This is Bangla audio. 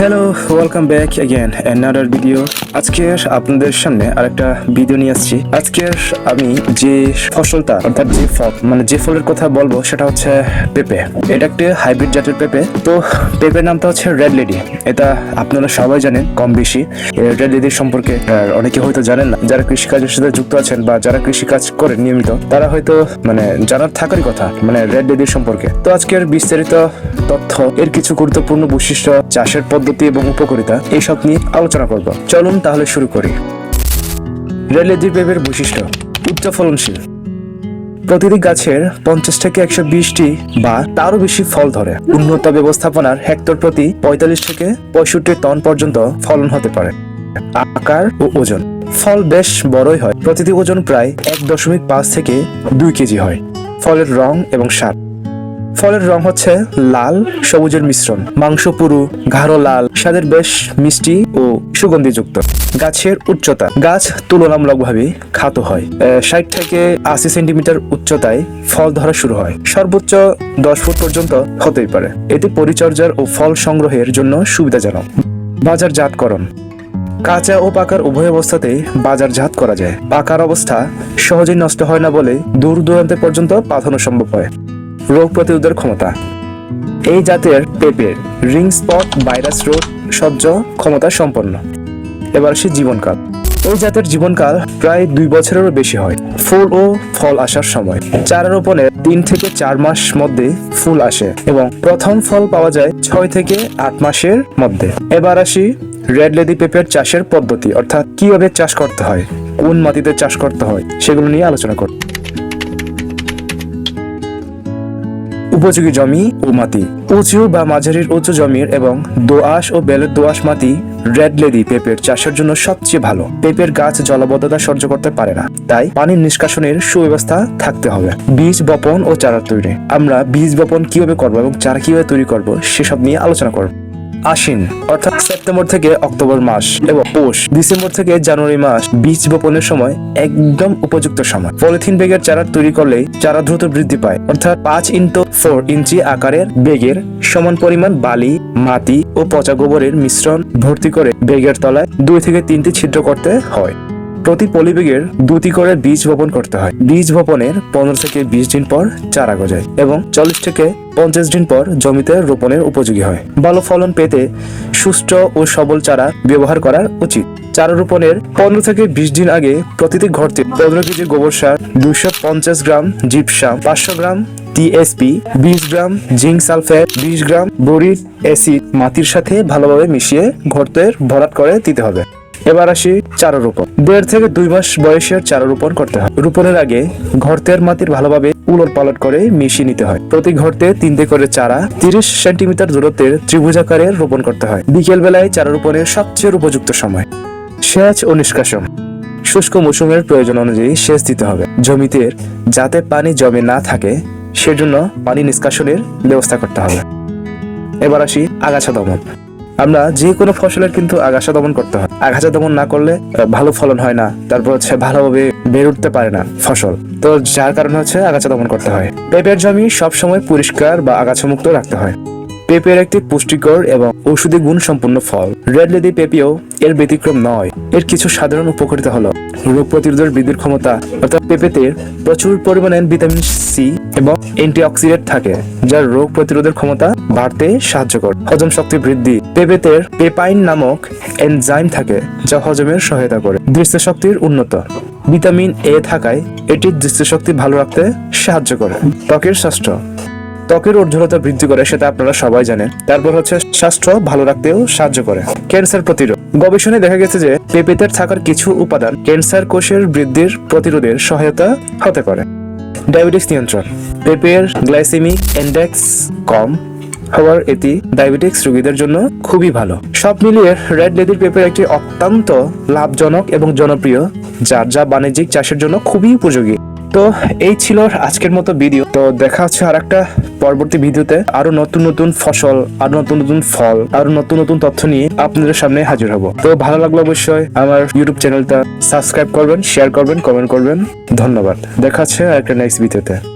Hello welcome back again another video আজকের আপনাদের সামনে আরেকটা ভিডিও নিয়ে আসছি। আজকের আমি যে ফসলটা, অর্থাৎ যে ফল মানে যে ফলের কথা বলব, সেটা হচ্ছে পেঁপে। এটা একটা হাইব্রিড জাতের পেঁপে। তো পেঁপের নামটা হচ্ছে রেড লেডি এটা আপনারা সবাই জানেন, কম বেশি। রেড লেডির সম্পর্কে অনেকে হয়তো জানেন না। যারা কৃষিকাজের সাথে যুক্ত আছেন বা যারা কৃষিকাজ করেন নিয়মিত, তারা হয়তো মানে জানার থাকারই কথা মানে রেড লেডির সম্পর্কে। তো আজকের বিস্তারিত তথ্য, এর কিছু গুরুত্বপূর্ণ বৈশিষ্ট্য, চাষের পদ্ধতি এবং উপকারিতা এইসব নিয়ে আলোচনা করব। চলুন তাহলে শুরু করি। লেডির পেঁপের বৈশিষ্ট্য উচ্চ ফলনশীল প্রতিটি গাছের পঞ্চাশ থেকে একশো বিশটি বা তারও বেশি ফল ধরে। উন্নত ব্যবস্থাপনার হেক্টর প্রতি পঁয়তাল্লিশ থেকে পঁয়ষট্টি টন পর্যন্ত ফলন হতে পারে। আকার ও ওজন। ফল বেশ বড়ই হয়। প্রতিটি ওজন প্রায় এক দশমিক পাঁচ থেকে দুই কেজি হয়। ফলের রং এবং স্বাদ। ফলের রং হচ্ছে লাল, সবুজের মিশ্রণ। মাংস পুরু গাঢ় লাল, স্বাদের বেশ মিষ্টি ও সুগন্ধিযুক্ত। গাছের উচ্চতা। গাছ তুলনামূলকভাবে খাটো হয়। ষাট থেকে আশি সেন্টিমিটার উচ্চতায় ফল ধরা শুরু হয়। সর্বোচ্চ দশ ফুট পর্যন্ত হতেই পারে। এটি পরিচর্যার ও ফল সংগ্রহের জন্য সুবিধাজনক। বাজারজাতকরণ। কাঁচা ও পাকার উভয় অবস্থাতেই বাজারজাত করা যায়। পাকার অবস্থা সহজেই নষ্ট হয় না বলে দূর দূরান্ত পর্যন্ত পাঠানো সম্ভব হয়। রোগ প্রতিরোধের ক্ষমতা। এই জাতের পেঁপের রিং স্পট, ভাইরাস রোগ, সহ্য ক্ষমতা সম্পন্ন। এবার আসি জীবনকাল। এই জাতের জীবনকাল প্রায় দুই বছরেরও বেশি হয়। ফুল ও ফল আসার সময়। চারা রোপণের তিন থেকে চার মাস মধ্যে ফুল আসে এবং প্রথম ফল পাওয়া যায় ছয় থেকে আট মাসের মধ্যে। এবার আসি রেড লেডি পেঁপের চাষের পদ্ধতি, অর্থাৎ কীভাবে চাষ করতে হয়, কোন মাটিতে চাষ করতে হয়, সেগুলো নিয়ে আলোচনা করব। উপযোগী জমি ও মাটি। উঁচু বা মাঝারির উঁচু জমির এবং দোআঁশ ও বেলের দোআঁশ মাটি রেড লেডি পেঁপের চাষের জন্য সবচেয়ে ভালো। পেঁপের গাছ জলবদ্ধতা সহ্য করতে পারে না। তাই পানির নিষ্কাশনের সুব্যবস্থা থাকতে হবে। বীজ বপন ও চারা তৈরি। আমরা বীজ বপন কীভাবে করব এবং চারা কীভাবে তৈরি করব সেসব নিয়ে আলোচনা করব। আশ্বিন, অর্থাৎ সেপ্টেম্বর থেকে অক্টোবর মাস এবং পৌষ, ডিসেম্বর থেকে জানুয়ারি মাস, বীজ বপনের সময় একদম উপযুক্ত সময়। পলিথিন বেগের চারা তৈরি করলে চারা দ্রুত বৃদ্ধি পায়, অর্থাৎ পাঁচ ইন্টু ফোর ইঞ্চি আকারের বেগের সমান পরিমাণ বালি, মাটি ও পচা গোবরের মিশ্রণ ভর্তি করে বেগের তলায় দুই থেকে তিনটি ছিদ্র করতে হয়। প্রতি পলিবেগের দুটি করে বীজ বপন করতে হয়। বীজ বপনের পনেরো থেকে বিশ দিন পর চারা গজায় এবং চল্লিশ থেকে পঞ্চাশ দিন পর জমিতে রোপণের উপযোগী হয়। ভালো ফলন পেতে সুস্থ ও সবল চারা ব্যবহার করা উচিত। চারা রোপণের পনেরো থেকে বিশ দিন আগে প্রতিটি ঘরতে পনেরো কেজি গোবর সার দুশো পঞ্চাশ গ্রাম জিপসাম, পাঁচশো গ্রাম টিএসপি বিশ গ্রাম জিঙ্ক সালফেট, বিশ গ্রাম বোরিক অ্যাসিড মাটির সাথে ভালোভাবে মিশিয়ে ঘরতের ভরাট করে দিতে হবে। এবার আসি চারা রোপণ দেড় থেকে দুই মাস বয়সের চারা রোপণ করতে হয়। রোপণের আগে ঘরতের মাটির ভালোভাবে উলট পালট করে মিশিয়ে নিতে হয়। প্রতি ঘরতে তিনটে করে চারা তিরিশ সেন্টিমিটার দূরত্বের ত্রিভুজাকারে রোপণ করতে হয়। বিকেল বেলায় চারা রোপণের সবচেয়ে উপযুক্ত সময়। সেচ ও নিষ্কাশন। শুষ্ক মৌসুমের প্রয়োজন অনুযায়ী সেচ দিতে হবে। জমিতে যাতে পানি জমে না থাকে, সেজন্য পানি নিষ্কাশনের ব্যবস্থা করতে হবে। এবার আসি আগাছা দমন। আমরা যে কোনো ফসলের কিন্তু আগাছা দমন করতে হয়। আগাছা দমন না করলে ভালো ফলন হয় না। তারপর হচ্ছে ভালোভাবে বের উঠতে পারে না ফসল। তো যার কারণে হচ্ছে আগাছা দমন করতে হয়। পেঁপের জমি সবসময় পরিষ্কার বা আগাছা মুক্ত রাখতে হয়। পেঁপের একটি পুষ্টিকর এবং ঔষধি গুণ সম্পন্ন ফল। রেড লেডি পেঁপেও এর ব্যতিক্রম নয়। এর কিছু সাধারণ উপকারিতা হলো রোগ প্রতিরোধের বৃদ্ধির ক্ষমতা, অর্থাৎ পেঁপেতে প্রচুর পরিমাণে ভিটামিন সি এবং অ্যান্টিঅক্সিডেন্ট থাকে, যার রোগ প্রতিরোধের ক্ষমতা বাড়তে সাহায্য করে। হজম শক্তি বৃদ্ধি। পেঁপেতে পেপাইন নামক এনজাইম থাকে, যা হজমের সহায়তা করে। দৃষ্টিশক্তির উন্নত। ভিটামিন এ থাকায় এটি দৃষ্টিশক্তি ভালো রাখতে সাহায্য করে। ত্বকের স্বাস্থ্য। ত্বকের উজ্জ্বলতা বৃদ্ধি করে, সেটা আপনারা সবাই জানেন। তারপর হচ্ছে স্বাস্থ্য ভালো রাখতেও সাহায্য করে। ক্যান্সার প্রতিরোধ। গবেষণায় দেখা গেছে যে পেঁপেতে থাকার কিছু উপাদান ক্যান্সার কোষের বৃদ্ধির প্রতিরোধের সহায়তা হতে পারে। ডায়াবেটিস নিয়ন্ত্রণ। পেঁপের গ্লাইসেমিক ইন্ডেক্স কম। হওয়ার এটি ডায়াবেটিক্স রোগীদের জন্য খুবই ভালো। সব মিলিয়ে রেড লেদির পেপার একটি অত্যন্ত লাভজনক এবং জনপ্রিয়, যার যা বাণিজ্যিক চাষের জন্য খুবই উপযোগী। তো এই ছিল আজকের মতো ভিডিও। তো দেখা হচ্ছে আর একটা পরবর্তী ভিডিওতে। আরও নতুন নতুন ফসল, আরও নতুন নতুন ফল, আরও নতুন নতুন তথ্য নিয়ে আপনাদের সামনে হাজির হব। তো ভালো লাগল অবশ্যই আমার ইউটিউব চ্যানেলটা সাবস্ক্রাইব করবেন শেয়ার করবেন কমেন্ট করবেন। ধন্যবাদ। দেখা হচ্ছে আর একটা নেক্সট ভিডিওতে